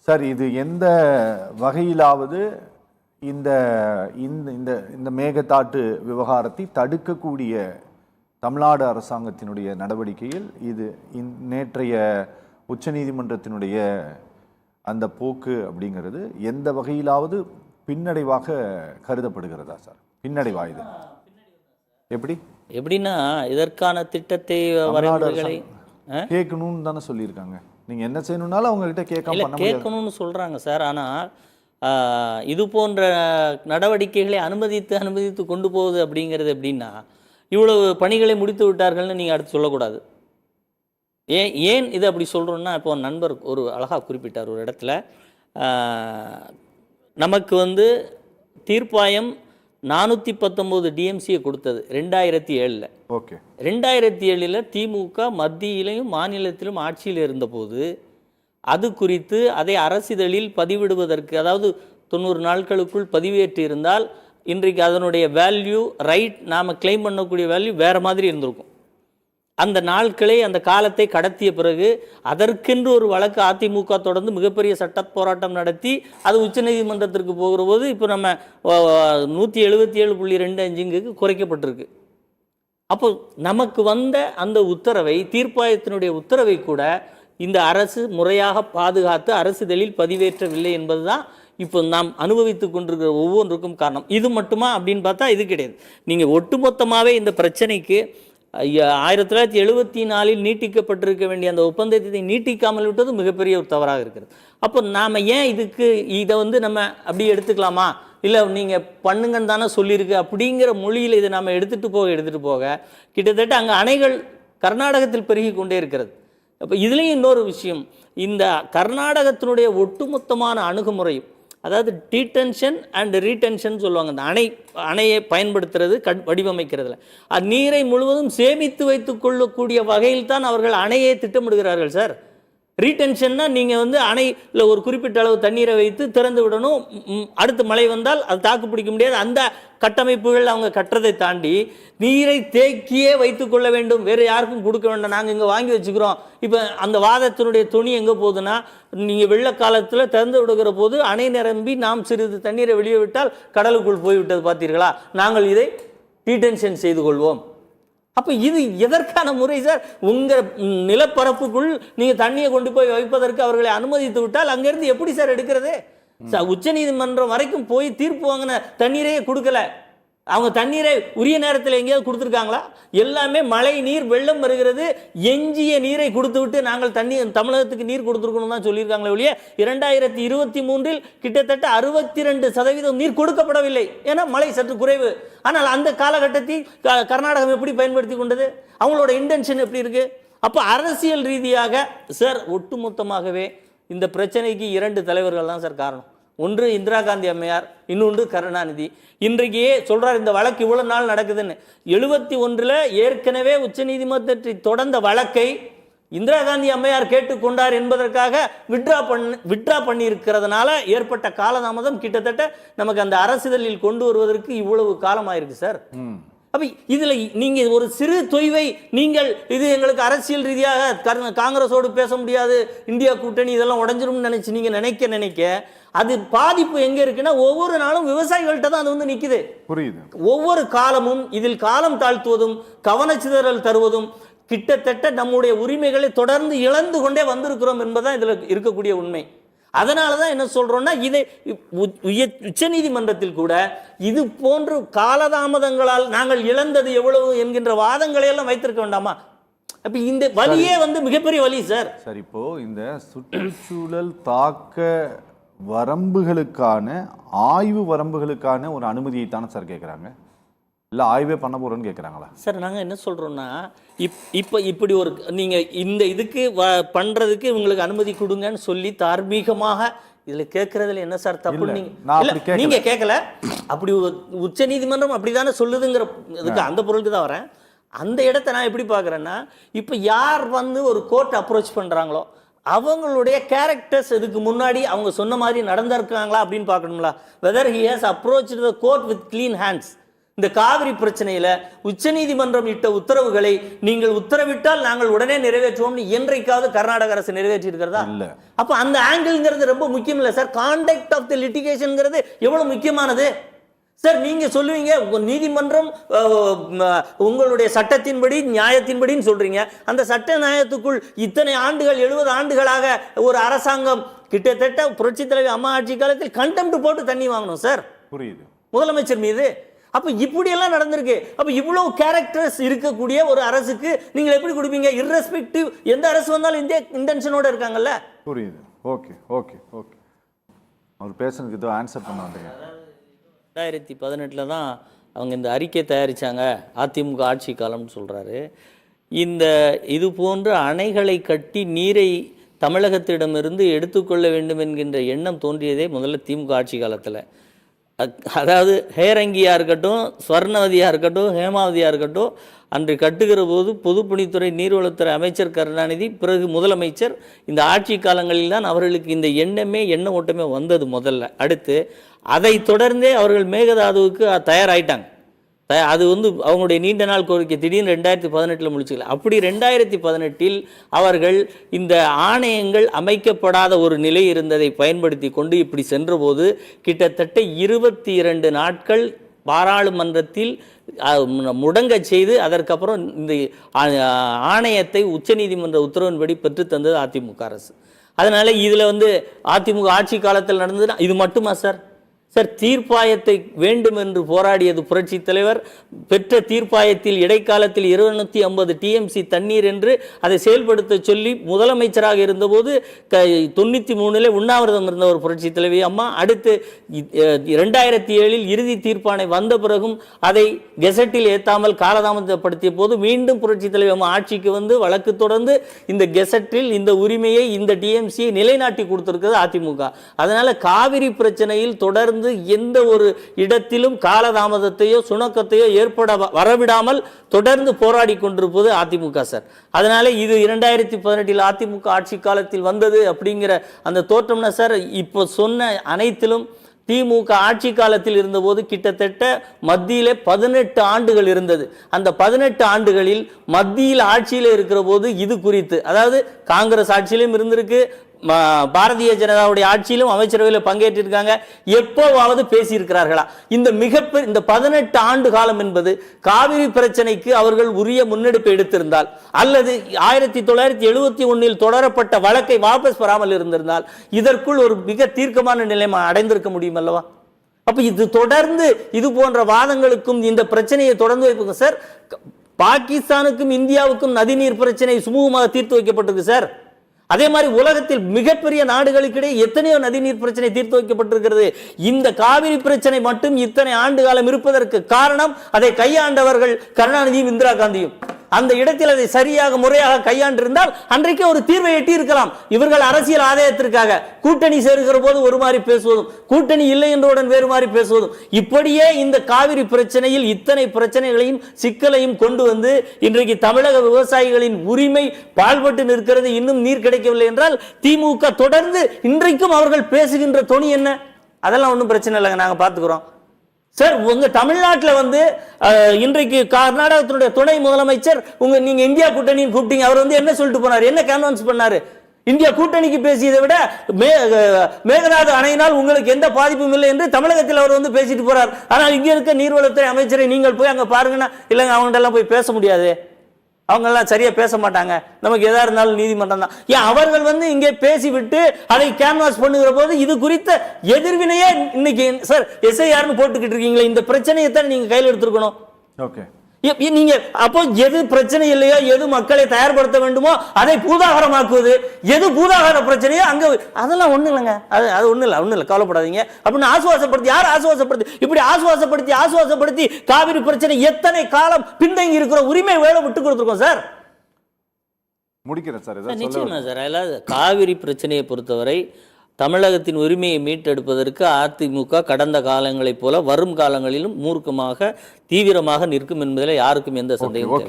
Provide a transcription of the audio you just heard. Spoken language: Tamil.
சார் இது எந்த வகையிலாவது இந்த இந்த இந்த மேகதாட்டு விவகாரத்தை தடுக்கக்கூடிய தமிழ்நாடு அரசாங்கத்தினுடைய நடவடிக்கையில் இது நேற்றைய உச்சநீதிமன்றத்தினுடைய அந்த போக்கு அப்படிங்கிறது எந்த வகையிலாவது பின்னடைவாக கருதப்படுகிறதா சார்? பின்னடைவா இது? எப்படி? எப்படின்னா இதற்கான திட்டத்தை கேட்கணும்னு தானே சொல்லியிருக்காங்க. நீங்க என்ன செய்யணும்னாலும் அவங்க கிட்ட கேட்காம பண்ண கேட்கணும்னு சொல்கிறாங்க சார். ஆனால் இது போன்ற நடவடிக்கைகளை அனுமதித்து அனுமதித்து கொண்டு போகுது அப்படிங்கிறது எப்படின்னா இவ்வளவு பணிகளை முடித்து விட்டார்கள்னு நீங்கள் அடுத்து சொல்லக்கூடாது. ஏன் ஏன் இது அப்படி சொல்கிறோன்னா இப்போ நண்பர் ஒரு அழகாக குறிப்பிட்டார் ஒரு இடத்துல. நமக்கு வந்து தீர்ப்பாயம் நானூற்றி பத்தொம்போது டிஎம்சியை கொடுத்தது ரெண்டாயிரத்தி ஏழில். ஓகே. ரெண்டாயிரத்தி ஏழில் திமுக மத்தியிலையும் மாநிலத்திலும் ஆட்சியில் இருந்தபோது அது குறித்து அதை அரசிதழில் பதிவிடுவதற்கு அதாவது தொண்ணூறு நாட்களுக்குள் பதிவேற்றி இருந்தால் இன்றைக்கு அதனுடைய வேல்யூ ரைட் நாம் கிளைம் பண்ணக்கூடிய வேல்யூ வேறு மாதிரி இருந்திருக்கும். அந்த நாட்களை அந்த காலத்தை கடத்திய பிறகு அதற்கென்று ஒரு வழக்கு அதிமுக தொடர்ந்து மிகப்பெரிய சட்ட போராட்டம் நடத்தி அது உச்சநீதிமன்றத்திற்கு போகிற போது இப்போ நம்ம நூற்றி எழுபத்தி ஏழு புள்ளி ரெண்டு அஞ்சுங்குக்கு குறைக்கப்பட்டிருக்கு. அப்போ நமக்கு வந்த அந்த உத்தரவை தீர்ப்பாயத்தினுடைய உத்தரவை கூட இந்த அரசு முறையாக பாதுகாத்து அரசுதலில் பதிவேற்றவில்லை என்பது தான் இப்போ நாம் அனுபவித்து கொண்டிருக்கிற ஒவ்வொன்றுக்கும் காரணம். இது மட்டுமா அப்படின்னு பார்த்தா இது கிடையாது. நீங்கள் ஒட்டுமொத்தமாகவே இந்த பிரச்சனைக்கு ஆயிரத்தி தொள்ளாயிரத்தி எழுபத்தி நாலில் நீட்டிக்கப்பட்டிருக்க வேண்டிய அந்த ஒப்பந்தத்தை நீட்டிக்காமல் விட்டது மிகப்பெரிய ஒரு தவறாக இருக்கிறது. அப்போ நாம் ஏன் இதுக்கு இதை வந்து நம்ம அப்படி எடுத்துக்கலாமா? இல்லை நீங்கள் பண்ணுங்கன்னு தானே சொல்லியிருக்கு. அப்படிங்கிற மொழியில் இதை நம்ம எடுத்துகிட்டு போக எடுத்துகிட்டு போக கிட்டத்தட்ட அங்கே அணைகள் கர்நாடகத்தில் பெருகி கொண்டே இருக்கிறது. அப்போ இதுலேயும் இன்னொரு விஷயம். இந்த கர்நாடகத்தினுடைய ஒட்டுமொத்தமான அணுகுமுறை அதாவது டீடென்ஷன் அண்ட் ரீடென்ஷன் சொல்லுவாங்க. அந்த அணை அணையை பயன்படுத்துறது கட் வடிவமைக்கிறதுல. அது நீரை முழுவதும் சேமித்து வைத்துக் கொள்ளக்கூடிய வகையில் தான் அவர்கள் அணையை திட்டமிடுகிறார்கள் சார். ரீடென்ஷன்னா நீங்கள் வந்து அணையில் ஒரு குறிப்பிட்ட அளவு தண்ணீரை வைத்து திறந்து விடணும். அடுத்து மழை வந்தால் அது தாக்கு பிடிக்க முடியாது. அந்த கட்டமைப்புகள் அவங்க கட்டுறதை தாண்டி நீரை தேக்கியே வைத்துக்கொள்ள வேண்டும். வேறு யாருக்கும் கொடுக்க வேண்டாம். நாங்கள் இங்கே வாங்கி வச்சுக்கிறோம். இப்போ அந்த வாதத்தினுடைய துணி எங்கே போகுதுன்னா நீங்கள் வெள்ள காலத்தில் திறந்து விடுகிற போது அணை நிரம்பி நாம் சிறிது தண்ணீரை வெளியே விட்டால் கடலுக்குள் போய்விட்டது. பார்த்தீர்களா நாங்கள் இதை டீடென்ஷன் செய்து கொள்வோம். அப்போ இது எதற்கான முறை சார்? உங்கள் நிலப்பரப்புக்குள் நீங்கள் தண்ணியை கொண்டு போய் வைப்பதற்கு அவர்களை அனுமதித்து விட்டால் அங்கேருந்து எப்படி சார் எடுக்கிறது? சார் உச்சநீதிமன்றம் வரைக்கும் போய் தீர்ப்பு வாங்கின தண்ணீரையே கொடுக்கல. அவங்க தண்ணீரை உரிய நேரத்தில் எங்கேயாவது கொடுத்துருக்காங்களா? எல்லாமே மழை நீர் வெள்ளம் வருகிறது. எஞ்சிய நீரை கொடுத்து விட்டு நாங்கள் தண்ணி தமிழகத்துக்கு நீர் கொடுத்துருக்கணும் தான் சொல்லியிருக்காங்களே ஒழிய இரண்டாயிரத்தி இருபத்தி மூன்றில் கிட்டத்தட்ட அறுபத்தி ரெண்டு சதவீதம் நீர் கொடுக்கப்படவில்லை. ஏன்னா மழை சற்று குறைவு. ஆனால் அந்த காலகட்டத்தில் க- கர்நாடகம் எப்படி பயன்படுத்தி கொண்டது? அவங்களோட இன்டென்ஷன் எப்படி இருக்குது அப்போ அரசியல் ரீதியாக சார் ஒட்டுமொத்தமாகவே இந்த பிரச்சனைக்கு இரண்டு தலைவர்கள் தான் சார் காரணம். ஒன்று இந்திரா காந்தி அம்மையார் இன்னொன்று கருணாநிதி. இன்றைக்கே சொல்கிறார் இந்த வழக்கு இவ்வளோ நாள் நடக்குதுன்னு. எழுபத்தி ஒன்றில் ஏற்கனவே உச்சநீதிமன்றத்தை தொடர்ந்த வழக்கை இந்திரா காந்தி அம்மையார் கேட்டுக்கொண்டார் என்பதற்காக விட்ரா பண்ண விட்ரா பண்ணியிருக்கிறதுனால ஏற்பட்ட காலதாமதம் கிட்டத்தட்ட நமக்கு அந்த அரசிதழில் கொண்டு வருவதற்கு இவ்வளவு காலமாயிருக்கு சார். அப்ப இதுல நீங்க ஒரு சிறு தொய்வை நீங்கள் இது எங்களுக்கு அரசியல் ரீதியாக கர்- காங்கிரஸோடு பேச முடியாது இந்தியா கூட்டணி இதெல்லாம் உடஞ்சிரும்னு நினைச்சு நீங்க நினைக்க நினைக்க அது பாதிப்பு எங்க இருக்குன்னா ஒவ்வொரு நாளும் விவசாயிகள்கிட்ட தான் அது வந்து நிக்குது. புரியுது. ஒவ்வொரு காலமும் இதில் காலம் தாழ்த்துவதும் கவனச்சிதறல் தருவதும் கிட்டத்தட்ட நம்முடைய உரிமைகளை தொடர்ந்து இழந்து கொண்டே வந்திருக்கிறோம் என்பதுதான் இதுல இருக்கக்கூடிய உண்மை. அதனால தான் என்ன சொல்றோம்னா இதை உய- உச்சநீதிமன்றத்தில் கூட இது போன்று காலதாமதங்களால் நாங்கள் இழந்தது எவ்வளவு என்கின்ற வாதங்களை எல்லாம் வைத்திருக்க வேண்டாமா? அப்ப இந்த வலியே வந்து மிகப்பெரிய வலி சார். சரி இப்போ இந்த சுற்றுச்சூழல் தாக்க வரம்புகளுக்கான ஆய்வு வரம்புகளுக்கான ஒரு அனுமதியை தானே சார் கேட்குறாங்க இல்லை ஆய்வே பண்ண போறோன்னு கேட்குறாங்களா சார் நாங்கள் என்ன சொல்கிறோன்னா இப் இப்போ இப்படி ஒரு நீங்கள் இந்த இதுக்கு வ பண்ணுறதுக்கு இவங்களுக்கு அனுமதி கொடுங்கன்னு சொல்லி தார்மீகமாக இதில் கேட்குறதுல என்ன சார் தப்பு? நீங்கள். நீங்கள் கேட்கல அப்படி உச்ச நீதிமன்றம் அப்படி தானே சொல்லுதுங்கிற இதுக்கு அந்த பொருளுக்கு தான் வரேன். அந்த இடத்த நான் எப்படி பார்க்குறேன்னா இப்போ யார் வந்து ஒரு கோர்ட் அப்ரோச் பண்ணுறாங்களோ அவங்களுடைய கேரக்டர்ஸ் இதுக்கு முன்னாடி அவங்க சொன்ன மாதிரி நடந்திருக்காங்களா அப்படின்னு பார்க்கணுங்களா whether he has approach the court with clean hands இந்த காவிரி பிரச்சனையில உச்சநீதிமன்றம் இட்ட உத்தரவுகளை நீங்கள் உத்தரவிட்டால் நாங்கள் உடனே நிறைவேற்றுவோம்னு என்றைக்காவது கர்நாடக அரசு நிறைவேற்றி இருக்கிறதா இல்ல. அப்ப அந்த ஆங்கிள்ங்கிறது ரொம்ப முக்கியம் இல்லை சார் கான்டக்ட் ஆஃப் தி லிட்டிகேஷன்ங்கிறது எவ்வளவு முக்கியமானது? சார் நீங்க சொல்லுவீங்க நீதிமன்றம் உங்களுடைய சட்டத்தின்படி நியாயத்தின்படின்னு சொல்றீங்க. அந்த சட்ட நியாயத்துக்குள் இத்தனை ஆண்டுகள் எழுபது ஆண்டுகளாக ஒரு அரசாங்கம் கிட்டத்தட்ட புரட்சி தலைவி அம்மா ஆட்சி காலத்தில் கண்டெம்ட் போட்டு தண்ணி வாங்கணும் சார் புரியுது. முதலமைச்சர் மீது. அப்ப இப்படியெல்லாம் நடந்திருக்கு. அப்ப இவ்வளவு கேரக்டர்ஸ் இருக்கக்கூடிய ஒரு அரசுக்கு நீங்கள் எப்படி கொடுப்பீங்க? Irrespective எந்த அரசு வந்தாலும் இந்திய இன்டென்ஷனோட இருக்காங்கல்ல? புரியுது. ஓகே ஓகே ஓகே அவர் பேசுனதுக்கு ஏதோ ஆன்சர் பண்ண வந்தீங்க. ரெண்டாயிரத்தி பதினெட்டில் தான் அவங்க இந்த அறிக்கை தயாரிச்சாங்க. அதிமுக ஆட்சி காலம்னு சொல்றாரு. இந்த இது போன்ற அணைகளை கட்டி நீரை தமிழகத்திடமிருந்து எடுத்துக்கொள்ள வேண்டும் என்கின்ற எண்ணம் தோன்றியதே முதல்ல திமுக ஆட்சி காலத்தில். அதாவது ஹேரங்கியாக இருக்கட்டும் ஸ்வர்ணவதியாக இருக்கட்டும் ஹேமாவதியாக இருக்கட்டும் அன்று கட்டுகிற போது பொதுப்பணித்துறை நீர்வளத்துறை அமைச்சர் கருணாநிதி பிறகு முதலமைச்சர் இந்த ஆட்சி காலங்களில் தான் அவர்களுக்கு இந்த எண்ணமே எண்ண ஓட்டமே வந்தது முதல்ல. அடுத்து அதை தொடர்ந்தே அவர்கள் மேகதாதுவுக்கு தயாராயிட்டாங்க. அது வந்து அவங்களுடைய நீண்ட நாள் கோரிக்கை. திடீர்னு ரெண்டாயிரத்தி பதினெட்டில் முடிச்சுக்கல. அப்படி ரெண்டாயிரத்தி பதினெட்டில் அவர்கள் இந்த ஆணையங்கள் அமைக்கப்படாத ஒரு நிலை இருந்ததை பயன்படுத்தி கொண்டு இப்படி சென்றபோது கிட்டத்தட்ட இருபத்தி இரண்டு நாட்கள் பாராளுமன்றத்தில் முடங்க முடங்கச் செய்து அதற்கப்புறம் இந்த ஆணையத்தை உச்சநீதிமன்ற உத்தரவின்படி பெற்று தந்தது அதிமுக அரசு. அதனால் இதில் வந்து அதிமுக ஆட்சி காலத்தில் நடந்ததுன்னா இது மட்டுமா சார்? சார் தீர்ப்பாயத்தை வேண்டும் என்று போராடியது புரட்சி தலைவர். பெற்ற தீர்ப்பாயத்தில் இடைக்காலத்தில் இருநூத்தி ஐம்பது டிஎம்சி தண்ணீர் என்று அதை செயல்படுத்த சொல்லி முதலமைச்சராக இருந்தபோது க தொண்ணூற்றி மூணில் உண்ணாவிரதம் இருந்த ஒரு புரட்சி தலைவி அம்மா அடுத்து இரண்டாயிரத்தி ஏழில் இறுதி தீர்ப்பானை வந்த பிறகும் அதை கெசட்டில் ஏற்றாமல் காலதாமதப்படுத்திய போது மீண்டும் புரட்சி தலைவி அம்மா ஆட்சிக்கு வந்து வழக்கு தொடர்ந்து இந்த கெசட்டில் இந்த உரிமையை இந்த டிஎம்சியை நிலைநாட்டி கொடுத்துருக்கிறது அதிமுக. அதனால் காவிரி பிரச்சனையில் தொடர்ந்து எந்த ஒரு இடத்திலும் காலதாமதத்தையோ சுணக்கத்தையோ ஏற்பட வ- வரவிடாமல் தொடர்ந்து போராடி கொண்டிருப்பது அதிமுக சார். அதனால இது இரண்டாயிரத்தி பதினெட்டில் அதிமுக ஆட்சி காலத்தில் வந்தது அப்படிங்கிற அந்த தோற்றம்னா சார் இப்போ சொன்ன அனைத்திலும் திமுக ஆட்சி காலத்தில் இருந்தபோது கிட்டத்தட்ட மத்தியிலே பதினெட்டு ஆண்டுகள் இருந்தது. அந்த பதினெட்டு ஆண்டுகளில் மத்தியில் ஆட்சியில் இருக்கிற போது இது குறித்து அதாவது காங்கிரஸ் ஆட்சியிலும் இருந்திருக்கு பாரதிய ஜனதாவுடைய ஆட்சியிலும் அமைச்சரவையில் பங்கேற்றிருக்காங்க. எப்போவாவது பேசியிருக்கிறார்களா? இந்த மிகப்பெரிய இந்த பதினெட்டு ஆண்டு காலம் என்பது காவிரி பிரச்சனைக்கு அவர்கள் உரிய முன்னெடுப்பு எடுத்திருந்தால் அல்லது ஆயிரத்தி தொள்ளாயிரத்தி எழுபத்தி ஒன்னில் தொடரப்பட்ட வழக்கை வாபஸ் பெறாமல் இருந்திருந்தால் இதற்குள் ஒரு மிக தீர்க்கமான நிலைமை அடைந்திருக்க முடியும் அல்லவா? அப்ப இது தொடர்ந்து இது போன்ற வாதங்களுக்கும் இந்த பிரச்சனையை தொடர்ந்து வைப்புங்க சார் பாகிஸ்தானுக்கும் இந்தியாவுக்கும் நதிநீர் பிரச்சனை சுமூகமாக தீர்த்து வைக்கப்பட்டிருக்கு சார். அதே மாதிரி உலகத்தில் மிகப்பெரிய நாடுகளுக்கிடையே எத்தனையோ நதிநீர் பிரச்சனை தீர்த்து வைக்கப்பட்டிருக்கிறது இந்த காவிரி பிரச்சனை மட்டும் இத்தனை ஆண்டு காலம் இருப்பதற்கு காரணம் அதை கையாண்டவர்கள் கருணாநிதியும் இந்திரா காந்தியும். அந்த இடத்தில் அதை சரியாக முறையாக கையாண்டிருந்தால் அன்றைக்கே ஒரு தீர்வை எட்டி இருக்கலாம் இவர்கள் அரசியல் ஆதாயத்திற்காக கூட்டணி சேருகிற போது ஒரு மாதிரி பேசுவதும் கூட்டணி இல்லை என்றவுடன் வேறு மாதிரி பேசுவதும். இப்படியே இந்த காவிரி பிரச்சனையில் இத்தனை பிரச்சனைகளையும் சிக்கலையும் கொண்டு வந்து இன்றைக்கு தமிழக விவசாயிகளின் உரிமை பாழ்பட்டு நிற்கிறது இன்னும் நீர் கிடைக்கவில்லை என்றால் திமுக தொடர்ந்து இன்றைக்கும் அவர்கள் பேசுகின்ற துணி என்ன? அதெல்லாம் ஒன்றும் பிரச்சனை இல்லைங்க நாங்கள் பார்த்துக்கிறோம். சார் உங்க தமிழ்நாட்டில் வந்து இன்றைக்கு கர்நாடகத்தினுடைய துணை முதலமைச்சர் உங்க நீங்க இந்தியா கூட்டணின்னு கூப்பிட்டீங்க. அவர் வந்து என்ன சொல்லிட்டு போனார்? என்ன கன்வென்ஸ் பண்ணாரு? இந்தியா கூட்டணிக்கு பேசியதை விட மே அஹ், மேகதாது அணையினால் உங்களுக்கு எந்த பாதிப்பும் இல்லை என்று தமிழகத்தில் அவர் வந்து பேசிட்டு போறார். ஆனால் இங்கே இருக்க நீர்வளத்துறை அமைச்சரை நீங்கள் போய் அங்கே பாருங்கன்னா இல்லைங்க அவங்கள்ட்ட எல்லாம் போய் பேச முடியாது. அவங்கெல்லாம் சரியாக பேச மாட்டாங்க. நமக்கு எதாக இருந்தாலும் நீதிமன்றம் தான். ஏன் அவர்கள் வந்து இங்கே பேசிவிட்டு அதை கேன்வாஸ் பண்ணுகிற போது இது குறித்த எதிர்வினையே இன்னைக்கு சார் எஸ்ஐஆர்னு போட்டுக்கிட்டு இருக்கீங்களே இந்த பிரச்சனையை தான் நீங்கள் கையில் எடுத்துருக்கணும். ஓகே நீங்க அப்போ எது பிரச்சனை இல்லையோ எது மக்களை தயார்படுத்த வேண்டுமோ அதை பூதாகரமாக்குவது. எது பூதாகர பிரச்சனையோ அங்க அதெல்லாம் ஒண்ணு இல்லைங்க. அது அது ஒண்ணு இல்லை ஒண்ணு இல்லை கவலைப்படாதீங்க. அப்படின்னு ஆசுவாசப்படுத்தி யார் ஆசுவாசப்படுத்தி? இப்படி ஆசுவாசப்படுத்தி ஆசுவாசப்படுத்தி காவிரி பிரச்சனை எத்தனை காலம் பின்தங்கி இருக்கிற உரிமை வேலை விட்டு கொடுத்துருக்கோம் சார்? முடிக்கிறேன் சார் நிச்சயமா சார். அதாவது காவிரி பிரச்சனையை பொறுத்தவரை தமிழகத்தின் உரிமையை மீட்டெடுப்பதற்கு அதிமுக கடந்த காலங்களைப் போல வரும் காலங்களிலும் மூர்க்கமாக தீவிரமாக நிற்கும் என்பதில் யாருக்கும் எந்த தேவையில்லை.